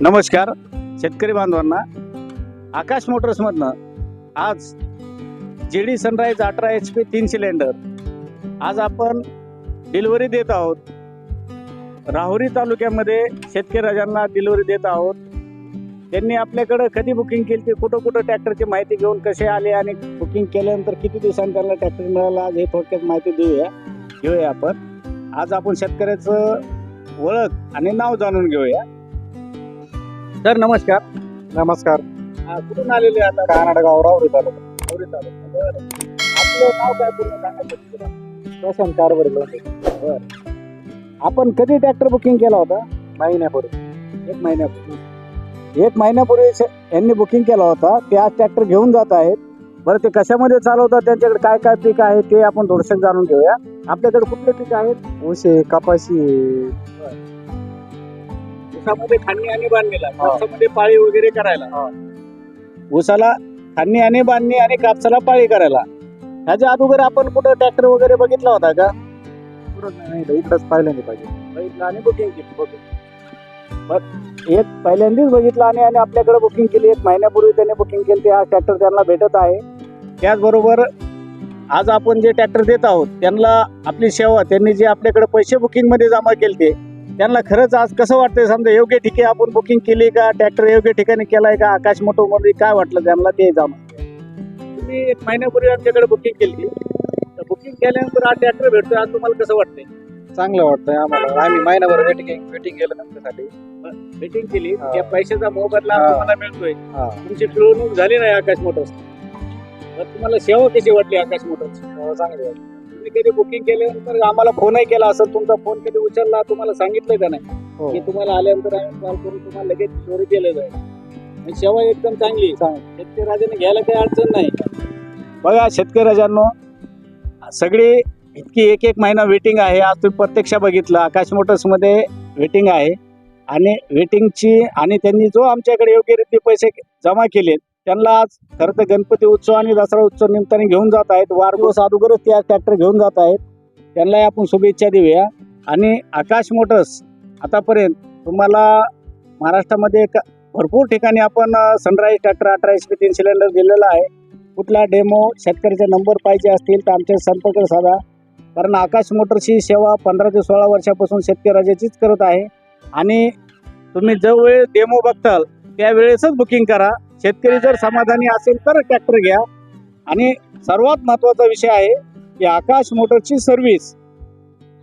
नमस्कार शेतकरी बांधवांना आकाश मोटर्समधनं आज जे डी सनराईज अठरा एच पी तीन सिलेंडर. आज आपण डिलिव्हरी देत आहोत. राहुरी तालुक्यामध्ये शेतकरी राजांना डिलिव्हरी देत आहोत. त्यांनी आपल्याकडं कधी बुकिंग केली ती कुठं कुठं ट्रॅक्टरची माहिती घेऊन कसे आले आणि बुकिंग केल्यानंतर किती दिवसांनी त्यांना ट्रॅक्टर मिळाला आज हे थोडक्यात माहिती देऊया. घेऊया आपण. आज आपण शेतकऱ्याचं ओळख आणि नाव जाणून घेऊया. सर नमस्कार. नमस्कार. कुठून आलेले आता? कानाड गाव राहुरी तालुका. राहुरी तालुका. बरं. आपलं नाव काय पूर्ण सांगायचं तुला? कारभारी लोणचे आपण कधी ट्रॅक्टर बुकिंग केला होता? महिन्यापूर्वी. एक महिन्यापूर्वी. एक महिन्यापूर्वी श- यांनी बुकिंग केला होता. ते आज ट्रॅक्टर घेऊन जात आहेत. बरं ते कशामध्ये चालवतात? त्यांच्याकडे काय काय पीक आहे? ते आपण थोडंसं जाणून घेऊया. आपल्याकडे कुठले पीक आहेत? ऊसे कपाशी ऊसामध्ये खांनी आणि बांधणीला हा. कापसामध्ये पाळी वगैरे करायला. हा. ऊसाला खांनी आणि बांधणी आणि कापसाला पाळी करायला. ह्याच्या अगोदर आपण कुठं ट्रॅक्टर वगैरे बघितला होता का? नाही इकडंच पाहिलं पाहिजे. बघितलं आणि बुकिंग केली बघ एक पहिल्यांदाच बघितलं आणि आणि आपल्याकडे बुकिंग केली एक महिन्यापूर्वी त्यांनी बुकिंग केली ते आज ट्रॅक्टर त्यांना भेटत आहे. त्याचबरोबर आज आपण जे ट्रॅक्टर देत आहोत त्यांना आपली सेवा त्यांनी जे आपल्याकडे पैसे बुकिंगमध्ये जमा केले त्यांना खरंच आज कसं वाटतंय समजा योग्य ठिकाणी आपण बुकिंग केली का ट्रॅक्टर योग्य ठिकाणी केलाय का आकाश मोटोमध्ये काय वाटलं त्यांना ते जमा तुम्ही एक महिन्यापूर्वी आमच्याकडे बुकिंग केली. तर बुकिंग केल्यानंतर आज ट्रॅक्टर भेटतोय आज तुम्हाला कसं वाटतंय? चांगलं वाटतंय आम्हाला. आम्ही महिनाभर वेटिंग वेटिंग केलं तुमच्यासाठी मीटिंग केली. त्या पैशाचा मोबदला. तुम्हाला मिळतोय. तुमची पिळवणूक झाली नाही आकाश मोटर्स तुम्हाला सेवा कशी वाटली आकाश मोटर्स हो, चांगली वाटली. तुम्ही कधी बुकिंग केल्यानंतर आम्हाला फोनही केला असेल. तुमचा फोन कधी उचलला तुम्हाला सांगितलं का नाही? हो. की तुम्हाला आल्यानंतर आम्ही कॉल करून तुम्हाला लगेच चोरी दिलं जाईल आणि सेवा एकदम चांगली. शेतकरी राजाने घ्यायला काही अडचण नाही. बघा शेतकरी राजांनो सगळी इतकी एक एक महिना वेटिंग आहे. आज तुम्ही प्रत्यक्ष बघितलं आकाश मोटर्समध्ये वेटिंग आहे. आणि वेटिंगची आणि त्यांनी जो आमच्याकडे योग्यरीत्या पैसे जमा केले त्यांना आज खरं तर गणपती उत्सव आणि दसरा उत्सव निमित्ताने घेऊन जात आहेत. वाढदिवस अगोदरच त्या ट्रॅक्टर घेऊन जात आहेत. त्यांनाही आपण शुभेच्छा देऊया. आणि आकाश मोटर्स आतापर्यंत तुम्हाला महाराष्ट्रामध्ये एक भरपूर ठिकाणी आपण सनराईज ट्रॅक्टर अठरा एच पी तीन सिलेंडर दिलेला आहे. कुठला डेमो शेतकऱ्याचे नंबर पाहिजे असतील तर आमच्या संपर्क साधा. कारण आकाश मोटर्सची सेवा पंधरा ते सोळा वर्षापासून शेतकरी राजाचीच करत आहे. आणि तुम्ही जो वेळ डेमो बघताल त्यावेळेसच बुकिंग करा. शेतकरी जर समाधानी असेल तर ट्रॅक्टर घ्या. आणि सर्वात महत्त्वाचा विषय आहे की आकाश मोटरची सर्व्हिस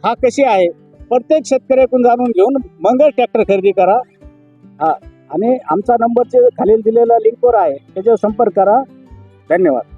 हा कशी आहे? प्रत्येक शेतकऱ्याकडून जाणून घेऊन मंगळ ट्रॅक्टर खरेदी करा. हा. आणि आमचा नंबर जे खालील दिलेला लिंकवर आहे त्याच्यावर संपर्क करा. धन्यवाद.